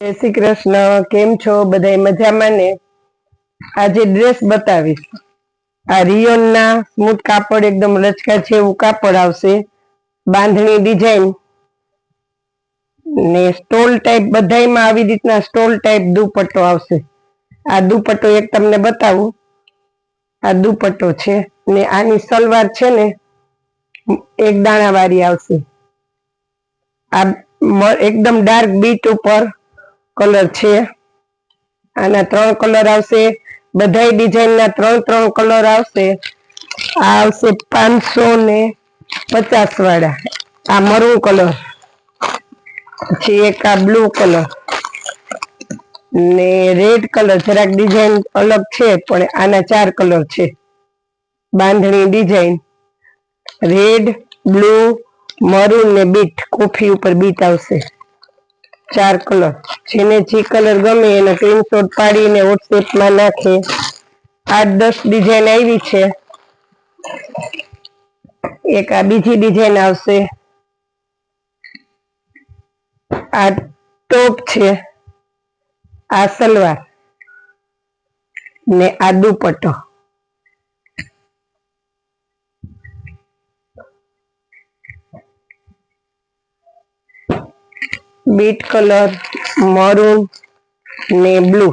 જય શ્રી કૃષ્ણ. કેમ છો? બધા મજામાં ને? આજે ડ્રેસ બતાવીશ. આ રિયોન ના સ્મૂથ કાપડ એકદમ લચકા છે એવું કાપડ આવશે. બાંધણી ડિઝાઇન ને સ્ટોલ ટાઈપ બધામાં આવી રીતના સ્ટોલ ટાઈપ દુપટ્ટો આવશે. આ દુપટ્ટો એક તમને બતાવું. આ દુપટ્ટો છે ને આની સલવાર છે ને, એક દાણા વાળી આવશે. આ એકદમ ડાર્ક બીટ ઉપર કલર છે. આના ત્રણ કલર આવશે. બધાય ડિઝાઇન ના ત્રણ ત્રણ કલર આવશે. આ આવશે પાંચસો ને પચાસ વાળા. આ મરૂન કલર. પછી એક આ બ્લુ કલર. ને રેડ કલર. જરાક ડિઝાઇન અલગ છે, પણ આના ચાર કલર છે. Bandhani design. Red, blue, maroon ને બીટ. કોફી ઉપર બીટ આવશે. ચાર કલર. જેને જે કલર ગમે એનો સ્ક્રીનશોટ પાડીને વોટ્સએપમાં નાખે. આઠ દસ ડિઝાઇન આવી છે. એક આ બીજી ડિઝાઇન આવશે. આ ટોપ છે. આ સલવાર. ને આ દુપટ્ટો. બીટ કલર મરૂન ને બ્લુ.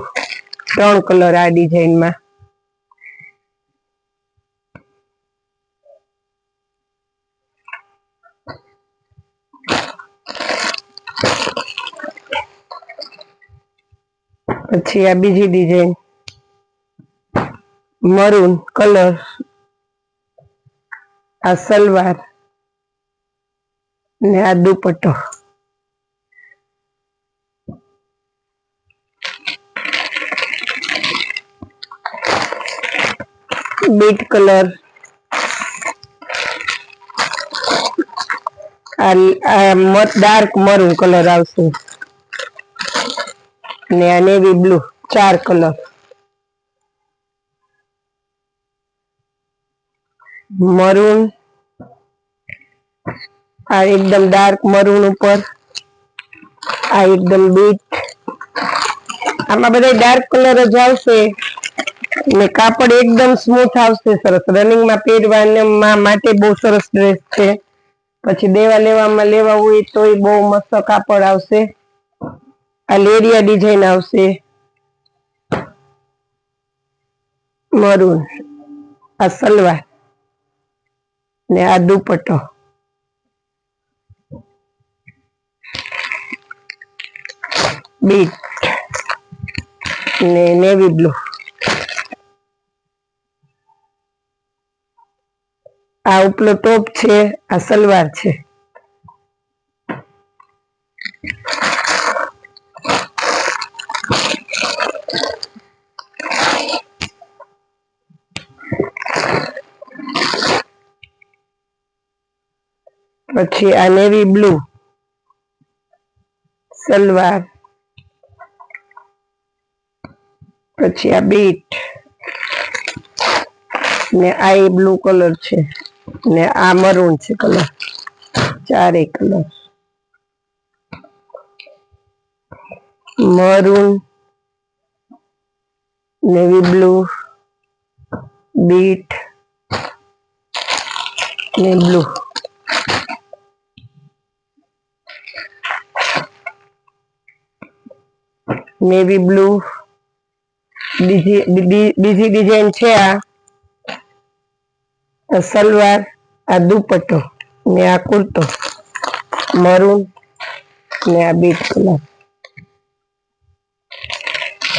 ત્રણ કલર આ ડિઝાઇનમાં. પછી આ બીજી ડિઝાઇન. Maroon colour. આ સલવાર. ને આ દુપટ્ટો. Beet colour. Dark maroon colour આવશે. ને આ નેવી બ્લુ, ચાર કલર. મરૂન. આ એકદમ ડાર્ક મરૂન ઉપર. આ એકદમ બીટ. આમાં બધા ડાર્ક કલર જ આવશે. ને કાપડ એકદમ સ્મૂથ આવશે સરસ. રનિંગમાં પહેરવામાં માટે બહુ સરસ ડ્રેસ છે. પછી દેવા લેવામાં લેવા હોય તોય બહુ મસ્ત કાપડ આવશે. આ લેરિયા ડિઝાઇન આવશે. મરૂન, આ સલવાર ને આ દુપટ્ટો. બીટ ને નેવી બ્લુ. આ ઉપલો ટોપ છે, આ સલવાર છે. પછી આ નેવી બ્લુ સલવાર. પછી આ બીટ ને આ બ્લુ કલર છે. ને આ મરૂન છે કલર. ચારે colour. Maroon, navy blue, beet ને બ્લુ. Navy blue. બીજી બીજી ડિઝાઇન છે આ. સલવાર, આ દુપટ્ટો ને આ કુર્તો, મરૂન ને આ બીટ કલર.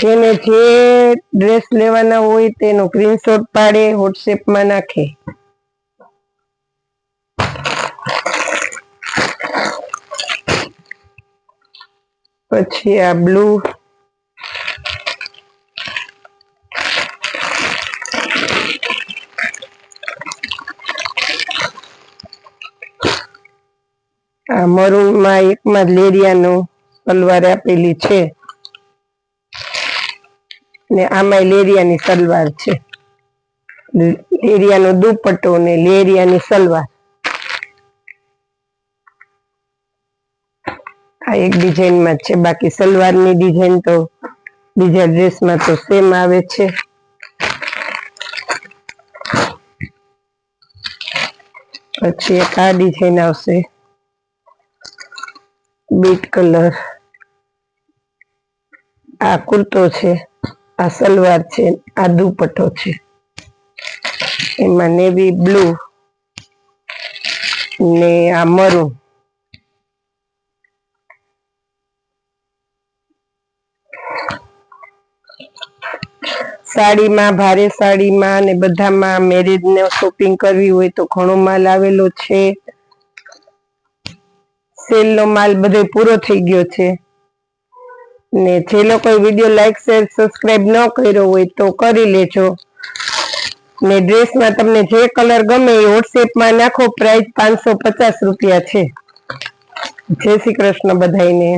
જેને જે ડ્રેસ લેવાના હોય તેનો સ્ક્રીનશોટ પાડે વોટ્સએપમાં નાખે. પછી આ બ્લુ આ માં એકમાં લેરિયાનું સલવાર આપેલી છે. ને આમાં લેરિયાની સલવાર છે. લેરિયાનો દુપટ્ટો ને લેરિયાની સલવાર. આ એક ડિઝાઇનમાં જ છે. બાકી સલવારની ડિઝાઇન તો બીજા ડ્રેસમાં તો સેમ આવે છે. પછી એક આ ડિઝાઇન આવશે. Beet colour. આ કુર્તો છે, આ સલવાર છે, આ દુપટ્ટો છે. એમાં નેવી બ્લુ ને આ મરૂન સાડીમાં, ભારે સાડીમાં ને બધામાં મેરેજ ને શોપિંગ કરવી હોય તો ઘણો માલ આવેલો છે. સેલ નો માલ બધો પૂરો થઈ ગયો છે. ને જે લોકો વીડિયો લાઈક, શેર, સબસ્ક્રાઇબ ન કર્યો હોય તો કરી લેજો. ને ડ્રેસમાં તમને જે કલર ગમે એ વોટ્સએપમાં નાખો પ્રાઇસ પાંચસો પચાસ રૂપિયા છે. જય શ્રી કૃષ્ણ બધાઈને